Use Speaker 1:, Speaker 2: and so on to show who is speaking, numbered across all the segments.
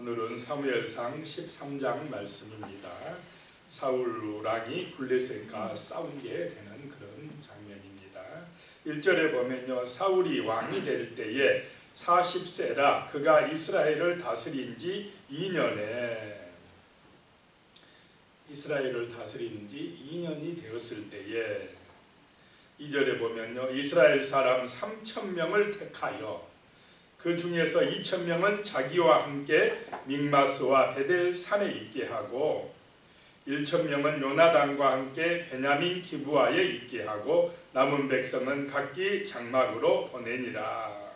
Speaker 1: 오늘은 사무엘상 13장 말씀입니다. 사울 왕이 블레셋과 싸운 게 되는 그런 장면입니다. 1절에 보면요. 사울이 왕이 될 때에 40세라 그가 이스라엘을 다스린 지 2년에 이스라엘을 다스린 지 2년이 되었을 때에 2절에 보면요. 이스라엘 사람 3천 명을 택하여 그 중에서 2천 명은 자기와 함께 믹마스와 베델 산에 있게 하고 1천 명은 요나단과 함께 베냐민 기부하에 있게 하고 남은 백성은 각기 장막으로 보내니라.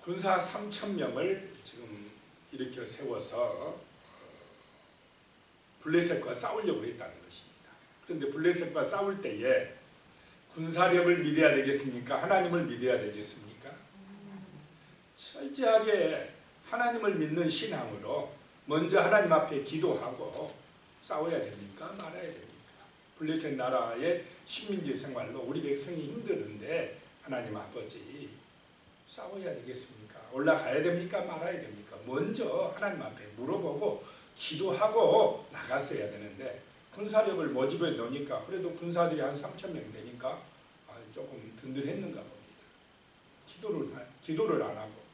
Speaker 1: 군사 3천 명을 지금 일으켜 세워서 어, 블레셋과 싸우려고 했다는 것입니다. 그런데 블레셋과 싸울 때에 군사력을 믿어야 되겠습니까? 하나님을 믿어야 되겠습니까? 철저하게 하나님을 믿는 신앙으로 먼저 하나님 앞에 기도하고 싸워야 됩니까? 말아야 됩니까? 블레셋 나라의 식민지 생활로 우리 백성이 힘드는데 하나님 아버지 싸워야 되겠습니까? 올라가야 됩니까? 말아야 됩니까? 먼저 하나님 앞에 물어보고 기도하고 나갔어야 되는데 군사력을 모집해 놓으니까 그래도 군사들이 한 3천 명 되니까 아, 조금 든든했는가 봅니다. 기도를 기도를 안 하고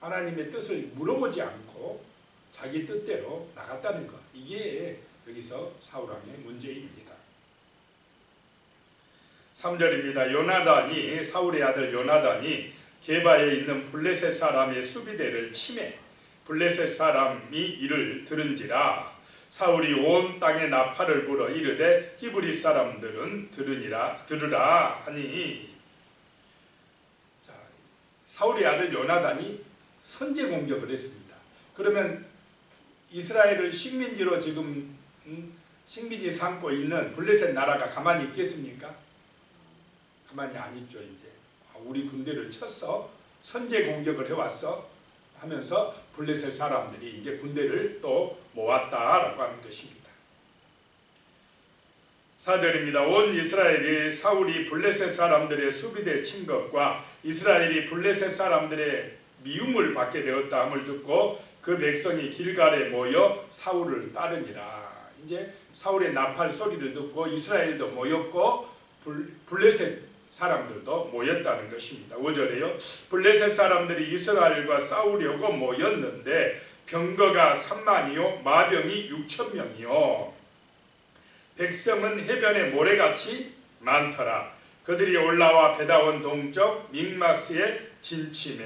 Speaker 1: 하나님의 뜻을 물어보지 않고 자기 뜻대로 나갔다는 것 이게 여기서 사울왕의 문제입니다. 3절입니다. 요나단이 사울의 아들 요나단이 게바에 있는 블레셋 사람의 수비대를 침해 블레셋 사람이 이를 들은지라 사울이 온 땅에 나팔을 불어 이르되 히브리 사람들은 들으니라 들으라 하니 자, 사울의 아들 요나단이 선제 공격을 했습니다. 그러면 이스라엘을 식민지로 지금 음, 식민지 삼고 있는 블레셋 나라가 가만히 있겠습니까? 가만히 안 있죠 이제. 아, 우리 군대를 쳤어 선제 공격을 해왔어 하면서 블레셋 사람들이 이제 군대를 또 모았다라고 하는 것입니다. 사절입니다. 온 이스라엘이 사울이 블레셋 사람들의 수비대 친 것과 이스라엘이 블레셋 사람들의 미움을 받게 되었다함을 듣고 그 백성이 길갈에 모여 사울을 따르니라. 이제 사울의 나팔 소리를 듣고 이스라엘도 모였고 블레셋 사람들도 모였다는 것입니다. 5절에요. 블레셋 사람들이 이스라엘과 싸우려고 모였는데 병거가 3만이요 마병이 6천 명이요 백성은 해변에 모래같이 많더라. 그들이 올라와 베다원 동쪽 믹마스에 진침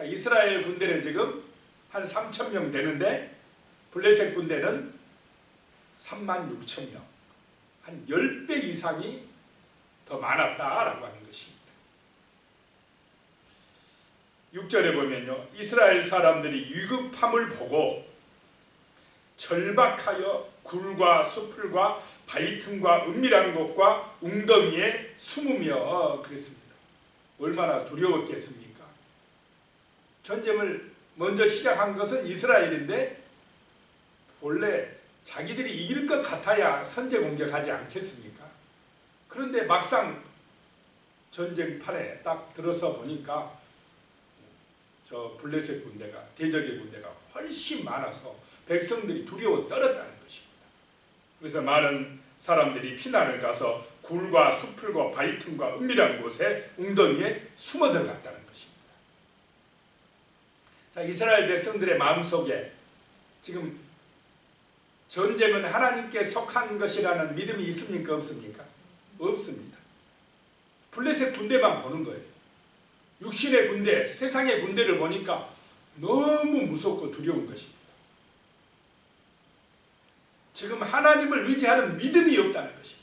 Speaker 1: 해 자, 이스라엘 군대는 지금 한 3천 명 되는데 블레셋 군대는 3만 6천 명. 한 10배 이상이 더 많았다라고 하는 것입니다. 6절에 보면요. 이스라엘 사람들이 위급함을 보고 절박하여 굴과 수풀과 바위 틈과 은밀한 곳과 웅덩이에 숨으며 그랬습니다. 얼마나 두려웠겠습니까? 전쟁을 먼저 시작한 것은 이스라엘인데 원래 자기들이 이길 것 같아야 선제 공격하지 않겠습니까? 그런데 막상 전쟁판에 딱 들어서 보니까 저 블레셋 군대가 대적의 군대가 훨씬 많아서 백성들이 두려워 떨었다는 것입니다. 그래서 많은 사람들이 피난을 가서 굴과 수풀과 바위 틈과 은밀한 곳에 웅덩이에 숨어 들어갔다는. 자, 이스라엘 백성들의 마음속에 지금 전쟁은 하나님께 속한 것이라는 믿음이 있습니까? 없습니까? 없습니다. 블레셋 군대만 보는 거예요. 육신의 군대, 세상의 군대를 보니까 너무 무섭고 두려운 것입니다. 지금 하나님을 의지하는 믿음이 없다는 것입니다.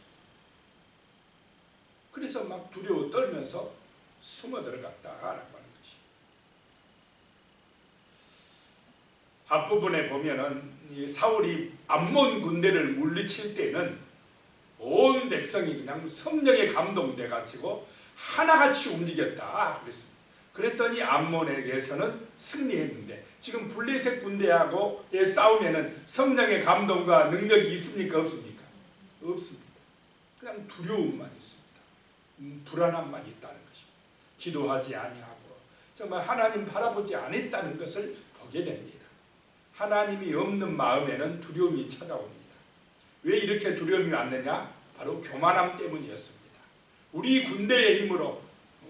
Speaker 1: 그래서 막 두려워 떨면서 숨어 들어갔다라고 앞부분에 보면은 사울이 암몬 군대를 물리칠 때는 온 백성이 그냥 성령에 감동돼 가지고 하나같이 움직였다 그랬습니다. 그랬더니 암몬에게서는 승리했는데 지금 블레셋 군대하고의 싸움에는 성령의 감동과 능력이 있습니까 없습니까? 없습니다. 그냥 두려움만 있습니다. 음, 불안함만 있다는 것입니다. 기도하지 아니하고 정말 하나님 바라보지 않았다는 것을 보게 됩니다. 하나님이 없는 마음에는 두려움이 찾아옵니다. 왜 이렇게 두려움이 왔느냐? 바로 교만함 때문이었습니다. 우리 군대의 힘으로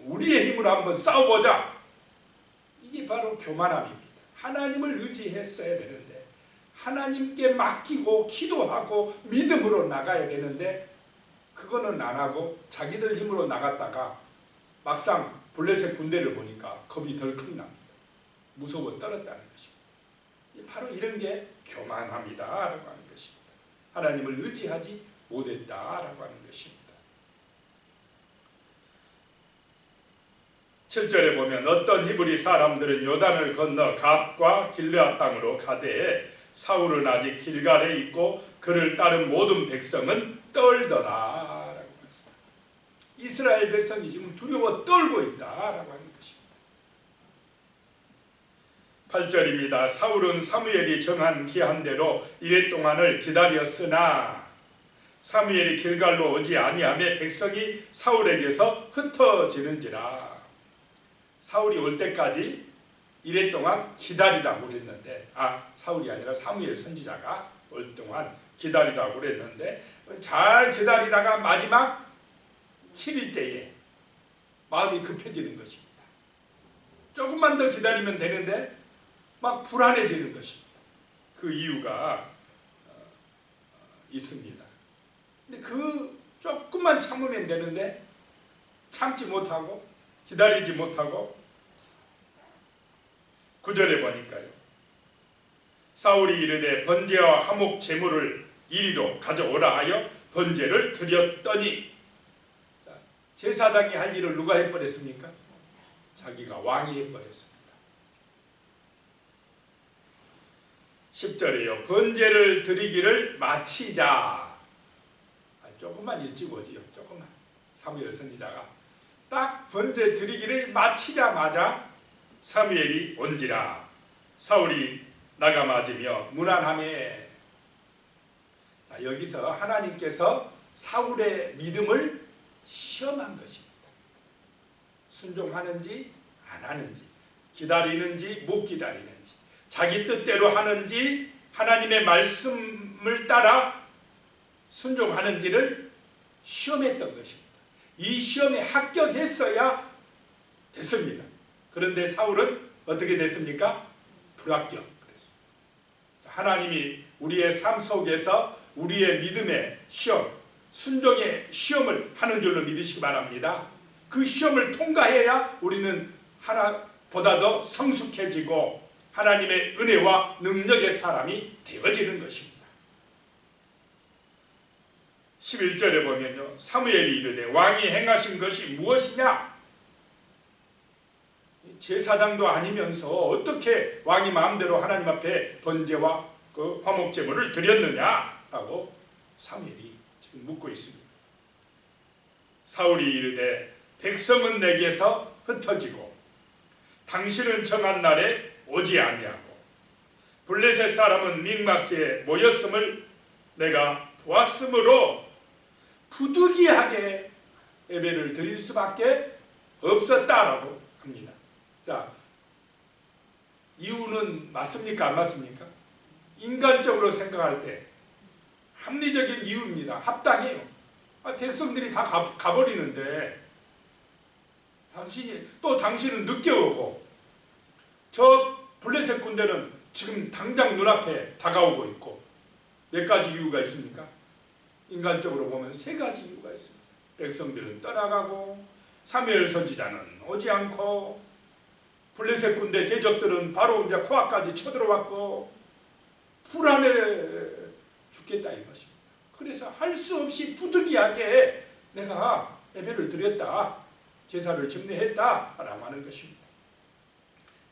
Speaker 1: 우리의 힘으로 한번 싸워보자. 이게 바로 교만함입니다. 하나님을 의지했어야 되는데 하나님께 맡기고 기도하고 믿음으로 나가야 되는데 그거는 안 하고 자기들 힘으로 나갔다가 막상 블레셋 군대를 보니까 겁이 덜컥 납니다. 무서워 떨었다는 것입니다. 바로 이런 게 교만함이다라고 하는 것입니다. 하나님을 의지하지 못했다라고 하는 것입니다. 7절에 보면 어떤 히브리 사람들은 요단을 건너 갓과 길르앗 땅으로 가되 사울은 아직 길갈에 있고 그를 따른 모든 백성은 떨더라 라고 했습니다. 이스라엘 백성이 지금 두려워 떨고 있다라고 것입니다. 8절입니다. 사울은 사무엘이 정한 기한 대로 이래 동안을 기다렸으나 사무엘이 길갈로 오지 아니하며 백성이 사울에게서 흩어지는지라 사울이 올 때까지 이래 동안 기다리라고 그랬는데 아 사울이 아니라 사무엘 선지자가 올 동안 기다리라고 그랬는데 잘 기다리다가 마지막 7일째에 마음이 급해지는 것입니다. 조금만 더 기다리면 되는데 막 불안해지는 것입니다. 그 이유가 어, 있습니다. 근데 그 조금만 참으면 되는데 참지 못하고 기다리지 못하고 구절에 보니까요. 사울이 이르되 번제와 화목 제물을 이리로 가져오라 하여 번제를 드렸더니 자, 제사장이 할 일을 누가 해버렸습니까? 자기가 왕이 해버렸습니다. 10절에요. 번제를 드리기를 마치자. 아, 조금만 일찍 오지요. 조금만. 사무엘 선지자가 딱 번제 드리기를 마치자마자 사무엘이 온지라 사울이 나가 맞으며 무난함에 자, 여기서 하나님께서 사울의 믿음을 시험한 것입니다. 순종하는지 안 하는지 기다리는지 못 기다리는지 자기 뜻대로 하는지 하나님의 말씀을 따라 순종하는지를 시험했던 것입니다. 이 시험에 합격했어야 됐습니다. 그런데 사울은 어떻게 됐습니까? 불합격. 하나님이 우리의 삶 속에서 우리의 믿음의 시험, 순종의 시험을 하는 줄로 믿으시기 바랍니다. 그 시험을 통과해야 우리는 하나보다 더 성숙해지고 하나님의 은혜와 능력의 사람이 되어지는 것입니다. 11절에 보면요. 사무엘이 이르되 왕이 행하신 것이 무엇이냐? 제사장도 아니면서 어떻게 왕이 마음대로 하나님 앞에 번제와 그 화목 제물을 드렸느냐라고 사무엘이 지금 묻고 있습니다. 사울이 이르되 백성은 내게서 흩어지고 당신은 정한 날에 오지 아니하고 블레셋 사람은 믹마스에 모였음을 내가 보았으므로 부득이하게 예배를 드릴 수밖에 없었다라고 합니다. 자, 이유는 맞습니까? 안 맞습니까? 인간적으로 생각할 때 합리적인 이유입니다. 합당해요. 아, 백성들이 다 가, 가버리는데 당신이 또 당신은 늦게 오고 저 블레셋 군대는 지금 당장 눈앞에 다가오고 있고 몇 가지 이유가 있습니까? 인간적으로 보면 세 가지 이유가 있습니다. 백성들은 떠나가고 사무엘 선지자는 오지 않고 블레셋 군대 대적들은 바로 이제 코앞까지 쳐들어왔고 불안해 죽겠다 이 것입니다. 그래서 할 수 없이 부득이하게 내가 예배를 드렸다. 제사를 집례했다라고 하는 것입니다.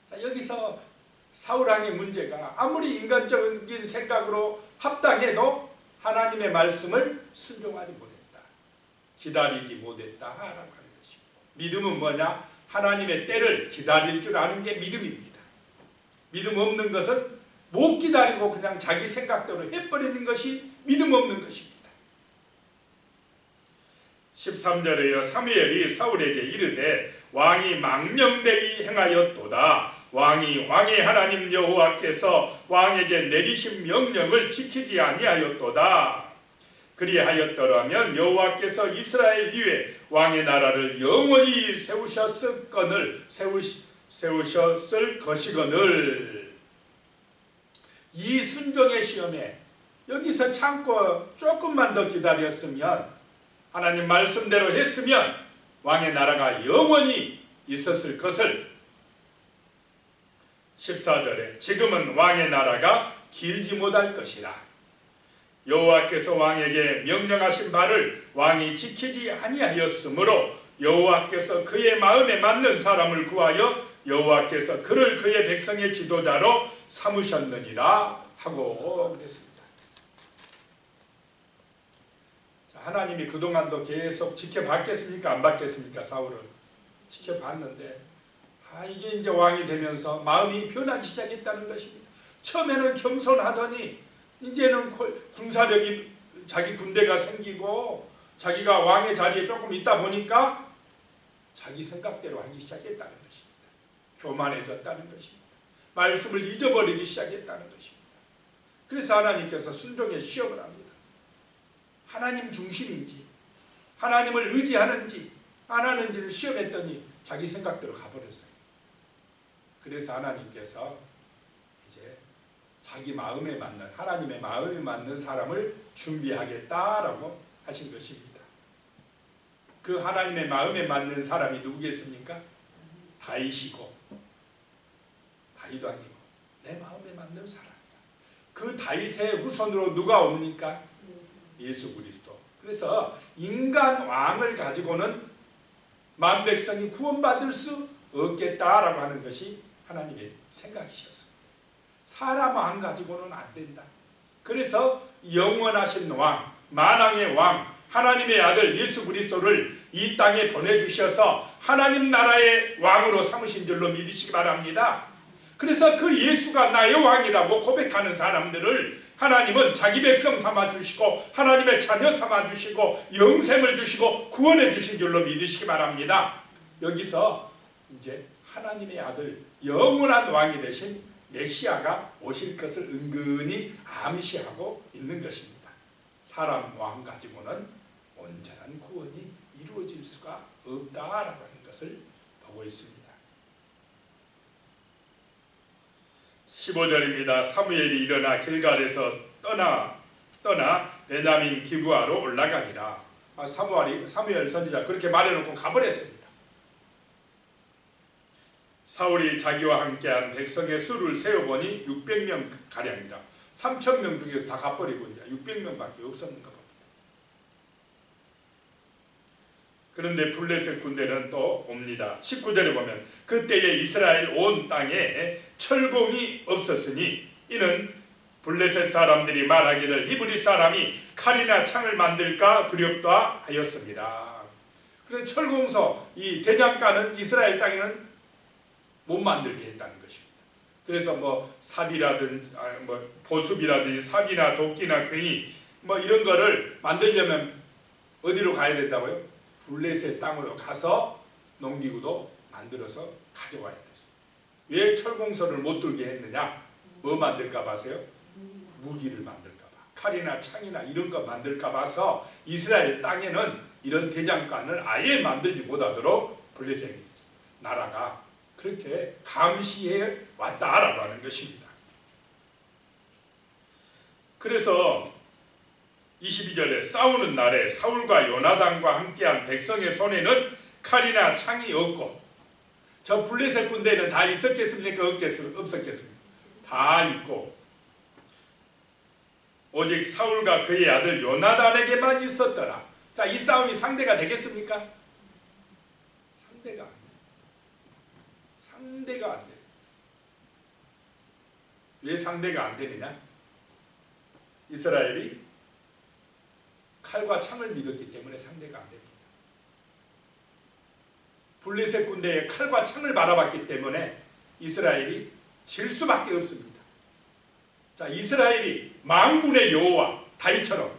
Speaker 1: 자, 여기서 사울왕의 문제가 아무리 인간적인 생각으로 합당해도 하나님의 말씀을 순종하지 못했다. 기다리지 못했다 라고 하는 것입니다. 믿음은 뭐냐? 하나님의 때를 기다릴 줄 아는 게 믿음입니다. 믿음 없는 것은 못 기다리고 그냥 자기 생각대로 해버리는 것이 믿음 없는 것입니다. 13절에요. 사무엘이 사울에게 이르되 왕이 망령되이 행하였도다. 왕이 왕의 하나님 여호와께서 왕에게 내리신 명령을 지키지 아니하였도다. 그리하였더라면 여호와께서 이스라엘 위에 왕의 나라를 영원히 세우셨을 건을 세우시, 세우셨을 것이거늘 이 순종의 시험에 여기서 참고 조금만 더 기다렸으면 하나님 말씀대로 했으면 왕의 나라가 영원히 있었을 것을 14절에 지금은 왕의 나라가 길지 못할 것이라 여호와께서 왕에게 명령하신 바를 왕이 지키지 아니하였으므로 여호와께서 그의 마음에 맞는 사람을 구하여 여호와께서 그를 그의 백성의 지도자로 삼으셨느니라 하고 그랬습니다. 자, 하나님이 그동안도 계속 지켜봤겠습니까? 안 봤겠습니까? 사울을 지켜봤는데 아 이게 이제 왕이 되면서 마음이 변하기 시작했다는 것입니다. 처음에는 겸손하더니 이제는 군사력이 자기 군대가 생기고 자기가 왕의 자리에 조금 있다 보니까 자기 생각대로 하기 시작했다는 것입니다. 교만해졌다는 것입니다. 말씀을 잊어버리기 시작했다는 것입니다. 그래서 하나님께서 순종의 시험을 합니다. 하나님 중심인지 하나님을 의지하는지 안 하는지를 시험했더니 자기 생각대로 가버렸어요. 그래서 하나님께서 이제 자기 마음에 맞는 하나님의 마음에 맞는 사람을 준비하겠다라고 하신 것입니다. 그 하나님의 마음에 맞는 사람이 누구겠습니까? 다윗이고 다윗 왕이고 내 마음에 맞는 사람이다. 그 다윗의 후손으로 누가 옵니까? 예수 그리스도. 그래서 인간 왕을 가지고는 만 백성이 구원받을 수 없겠다라고 하는 것이 하나님의 생각이셨습니다. 사람 왕 가지고는 안 된다. 그래서 영원하신 왕, 만왕의 왕, 하나님의 아들 예수 그리스도를 이 땅에 보내주셔서 하나님 나라의 왕으로 삼으신 줄로 믿으시기 바랍니다. 그래서 그 예수가 나의 왕이라고 고백하는 사람들을 하나님은 자기 백성 삼아 주시고 하나님의 자녀 삼아 주시고 영생을 주시고 구원해 주신 줄로 믿으시기 바랍니다. 여기서 이제 하나님의 아들 영원한 왕이 되신 메시아가 오실 것을 은근히 암시하고 있는 것입니다. 사람 왕 가지고는 온전한 구원이 이루어질 수가 없다라고 하는 것을 보고 있습니다. 15절입니다. 사무엘이 일어나 길갈에서 떠나 떠나 베냐민 기부하러 올라가니라. 아, 사무엘이 사무엘 선지자 그렇게 말해놓고 가버렸습니다. 사울이 자기와 함께한 백성의 수를 세어보니 600명 가량이다. 3천 명 중에서 다 가버리고 이제 600명밖에 없었는가 봅니다. 그런데 블레셋 군대는 또 옵니다. 19절에 보면 그때에 이스라엘 온 땅에 철공이 없었으니 이는 블레셋 사람들이 말하기를 히브리 사람이 칼이나 창을 만들까 두렵다 하였습니다. 그래서 철공소 이 대장간은 이스라엘 땅에는 못 만들게 했다는 것입니다. 그래서 뭐 삽이라든지 뭐 보습이라든지 삽이나 도끼나 괭이 뭐 이런 거를 만들려면 어디로 가야 된다고요? 블레셋 땅으로 가서 농기구도 만들어서 가져와야 됐어요. 왜 철공소를 못 들게 했느냐? 뭐 만들까 봐세요? 무기를 만들까 봐. 칼이나 창이나 이런 거 만들까 봐서 이스라엘 땅에는 이런 대장간을 아예 만들지 못하도록 블레셋 나라가 그렇게 감시해 왔다라고 하는 것입니다. 그래서 22절에 싸우는 날에 사울과 요나단과 함께한 백성의 손에는 칼이나 창이 없고 저 블레셋 군대는 다 있었겠습니까? 없었겠습니까? 다 있고 오직 사울과 그의 아들 요나단에게만 있었더라. 자, 이 싸움이 상대가 되겠습니까? 상대가 안 돼. 상대가 안 돼. 왜 상대가 안 되느냐? 이스라엘이 칼과 창을 믿었기 때문에 상대가 안 됩니다. 블레셋 군대의 칼과 창을 바라봤기 때문에 이스라엘이 질 수밖에 없습니다. 자, 이스라엘이 망군의 여호와 다윗처럼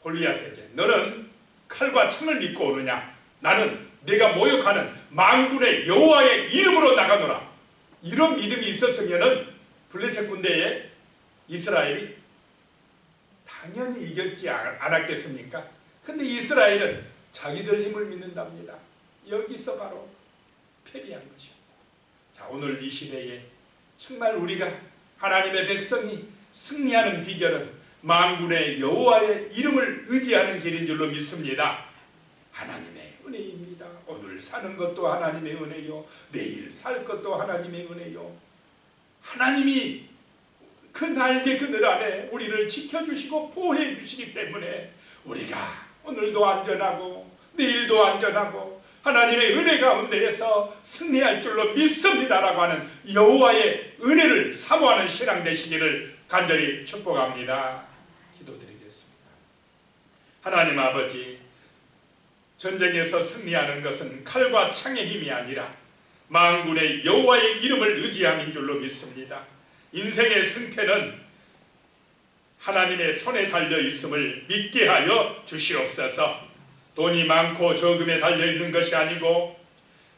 Speaker 1: 골리앗에게 너는 칼과 창을 믿고 오느냐? 나는 내가 모욕하는 망군의 여호와의 이름으로 나가노라. 이런 믿음이 있었으면은 블레셋 군대에 이스라엘이 당연히 이겼지 않- 않았겠습니까? 근데 이스라엘은 자기들 힘을 믿는답니다. 여기서 바로 패배한 것입니다. 자, 오늘 이 시대에 정말 우리가 하나님의 백성이 승리하는 비결은 만군의 여호와의 이름을 의지하는 길인 줄로 믿습니다. 하나님의 은혜입니다. 오늘 사는 것도 하나님의 은혜요. 내일 살 것도 하나님의 은혜요. 하나님이 그 날개 그늘 아래 우리를 지켜주시고 보호해 주시기 때문에 우리가 오늘도 안전하고 내일도 안전하고 하나님의 은혜 가운데에서 승리할 줄로 믿습니다라고 하는 여호와의 은혜를 사모하는 신앙 되시기를 간절히 축복합니다. 기도드리겠습니다. 하나님 아버지 전쟁에서 승리하는 것은 칼과 창의 힘이 아니라 만군의 여호와의 이름을 의지함인 줄로 믿습니다. 인생의 승패는 하나님의 손에 달려 있음을 믿게 하여 주시옵소서. 돈이 많고 적음에 달려 있는 것이 아니고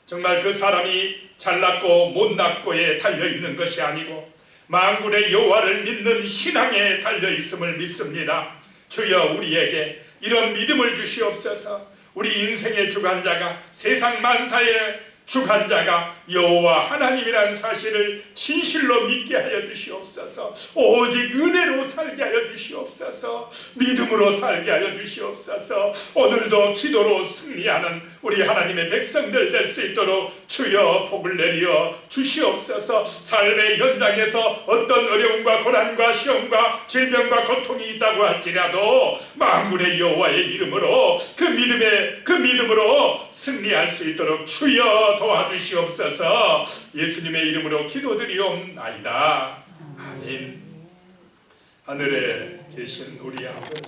Speaker 1: 정말 그 사람이 잘났고 못났고에 달려 있는 것이 아니고 만군의 여호와를 믿는 신앙에 달려 있음을 믿습니다. 주여 우리에게 이런 믿음을 주시옵소서. 우리 인생의 주관자가 세상 만사의 주관자가 여호와 하나님이라는 사실을 진실로 믿게 하여 주시옵소서. 오직 은혜로 주시옵소서. 믿음으로 살게 하여 주시옵소서. 오늘도 기도로 승리하는 우리 하나님의 백성들 될 수 있도록 주여 복을 내려 주시옵소서. 삶의 현장에서 어떤 어려움과 고난과 시험과 질병과 고통이 있다고 할지라도 만군의 여호와의 이름으로 그 믿음의 그 믿음으로 승리할 수 있도록 주여 도와주시옵소서. 예수님의 이름으로 기도드리옵나이다. 아멘. 하늘에 계신 우리 아버지